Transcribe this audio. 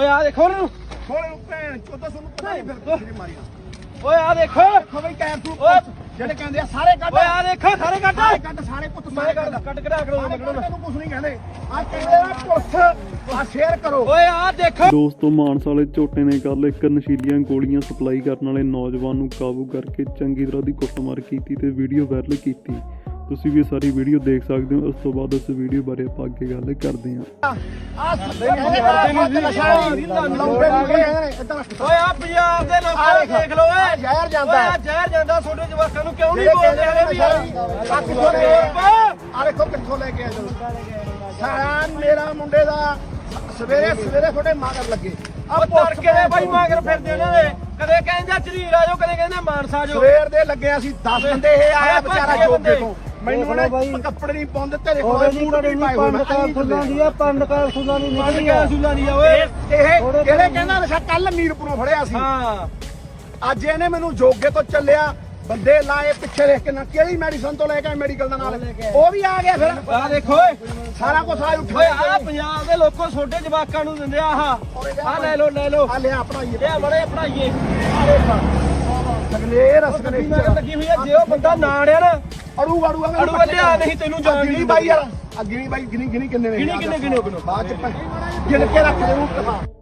ਓਏ ਆ ਦੇਖੋ ਉਹਨੂੰ। ਨੂੰ ਭੈਣ ਚੋਦਾ ਤੁਹਾਨੂੰ ਪਤਾ ਨਹੀਂ ਫਿਰ ਕਿੱਥੇ ਮਾਰੀਆਂ ਓਏ ਆ ਦੇਖੋ। ਦੇਖੋ ਬਈ ਕੈਰ ਤੂੰ ਓਏ। ਜਿਹੜੇ ਕਹਿੰਦੇ ਆ ਸਾਰੇ ਕੱਢ। ਓਏ ਆ ਦੇਖੋ ਸਾਰੇ ਕੱਢ। ਸਾਰੇ ਕੱਢ ਸਾਰੇ ਪੁੱਤ ਸਾਰੇ ਕੱਢ। ਕੱਢ ਕਢਾ ਕਰੋ ਸਾਰੇ ਕੱਢ ਤੈਨੂੰ ਕੁਝ ਨਹੀਂ ਕਹਿੰਦੇ। ਆ ਕਹਿੰਦੇ ਆ ਪੁਲਿਸ ਆ ਸ਼ੇਅਰ ਕਰੋ। ਓਏ ਆ ਦੇਖੋ। ਦੋਸਤੋ ਮਾਨਸਾ ਵਾਲੇ ਝੋਟੇ ਨੇ ਕੱਲ ਇੱਕ ਨਸ਼ੀਲੀਆਂ ਗੋਲੀਆਂ ਸਪਲਾਈ ਕਰਨ ਵਾਲੇ ਨੌਜਵਾਨ ਨੂੰ ਕਾਬੂ ਕਰਕੇ ਚੰਗੀ ਤਰ੍ਹਾਂ ਦੀ ਕੁੱਟਮਾਰ ਕੀਤੀ ਤੇ ਵੀਡੀਓ ਵਾਇਰਲ ਕੀਤੀ। ਤੁਸੀਂ ਵੀ ਸਾਰੀ ਵੀਡੀਓ ਦੇਖ ਸਕਦੇ ਹੋ ਉਸ ਤੋਂ ਬਾਅਦ ਇਸ ਵੀਡੀਓ ਬਾਰੇ ਆਪਾਂ ਅੱਗੇ ਗੱਲ ਕਰਦੇ ਹਾਂ ਓਏ ਆ ਪੰਜਾਬ ਦੇ ਲੋਕਾਂ ਨੂੰ ਦੇਖ। ਲਓ ਓਏ ਜ਼ਹਿਰ ਜਾਂਦਾ। ਓਏ ਜ਼ਹਿਰ ਜਾਂਦਾ ਛੋਟੇ ਜਵਾਕਾਂ ਨੂੰ ਕਿਉਂ ਨਹੀਂ ਬੋਲਦੇ ਹਲੇ ਵੀ ਆ ਕਿੱਥੋਂ ਲੈ ਆ ਦੇਖੋ ਕਿੱਥੋਂ ਲੈ ਕੇ ਆਏ ਸਾਰਾ ਮੇਰਾ ਮੁੰਡੇ ਦਾ ਸਵੇਰੇ ਸਵੇਰੇ ਤੁਹਾਡੇ ਮਾਗਰ ਲੱਗੇ ਆ ਤੜਕੇ ਦੇ ਬਾਈ ਮਾਗਰ ਫਿਰਦੇ ਉਹਨਾਂ ਦੇ ਕਦੇ ਕਹਿੰਦੇ ਝਰੀਰ ਆ ਕਦੇ ਕਹਿੰਦੇ ਮਾਨਸਾ ਜਾਓ ਸਵੇਰ ਦੇ ਲੱਗੇ ਅਸੀਂ 10 ਬੰਦੇ ਇਹ ਆਇਆ ਵਿਚਾਰਾ ਜੋਗੇ ਤੋਂ ਮੈਨੂੰ ਉਹਨੇ ਕੱਪੜੇ ਨਹੀਂ ਪਾਉਂਦੇ ਤੇਰੇ ਕੋਲ ਬੂਟ ਨਹੀਂ ਪਾਏ ਹੋਏ। ਮੈਂ ਪੰਡ ਫੁੱਲਾਂ ਦੀ ਆ ਪੰਡ ਕਾਰ ਫੁੱਲਾਂ ਦੀ ਨਿਕਲੀ ਆ। ਸੁਲਾ ਨਹੀਂ ਆ ਓਏ। ਇਹ ਕਿਹੜੇ ਕਹਿੰਦਾ ਨਸ਼ਾ ਕੱਲ ਮੀਰਪੁਰੋਂ ਫੜਿਆ ਸੀ। ਹਾਂ। ਅੱਜ ਇਹਨੇ ਮੈਨੂੰ ਜੋਗੇ ਤੋਂ ਚੱਲਿਆ ਬੰਦੇ ਲਾਏ ਪਿੱਛੇ ਦੇਖ ਕੇ ਨਾ ਕਿਹੜੀ ਮੈਡੀਸਨ ਤੋਂ ਲੈ ਕੇ ਮੈਡੀਕਲ ਦਾ ਨਾਲ। ਉਹ ਵੀ ਆ ਗਿਆ ਫਿਰ। ਆ ਦੇਖੋ ਓਏ। ਸਾਰਾ ਕੁਝ ਆ ਓਏ ਉੱਠਿਆ ਆ ਪੰਜਾਬ ਦੇ ਲੋਕੋ ਛੋਟੇ ਜਵਾਕਾਂ ਨੂੰ ਦਿੰਦੇ ਆ ਆ ਲੈ ਲਓ ਲੈ ਲਓ। ਆ ਲਿਆ ਪੜਾਈਏ ਇਹ ਬੜੇ ਪੜਾਈਏ ਸਗਲੇ ਰਸਗਲੇ ਲੱਗੀ ਹੋਈ ਆ ਜੇ ਉਹ ਬੰਦਾ ਨਾ ਅੜਿਆ ਨਾ ਅੜੂ ਅੜੂ ਅੜੂ ਵੱਡਿਆ ਨਹੀਂ ਤੈਨੂੰ ਜਾਣ ਗਿਣੀ ਬਾਈ ਯਾਰ। ਗਿਣੀ ਬਾਈ ਗਿਣੀ ਗਿਣੀ ਕਿੰਨੇ ਨੇ? ਗਿਣੀ ਕਿੰਨੇ ਗਿਣੋ ਗਿਣੋ ਬਾਅਦ ਚ ਗਿਣ। ਕੇ ਰੱਖ ਦੇ ਉਹ